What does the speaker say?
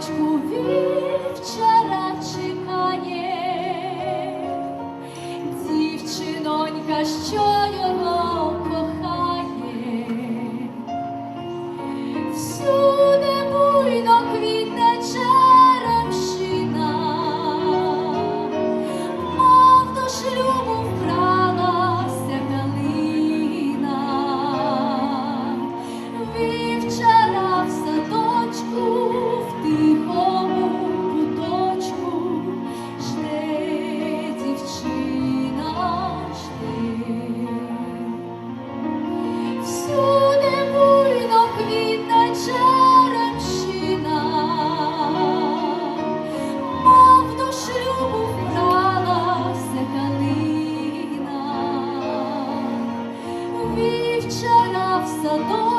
Сорочку вівчарачі. вчора в садок.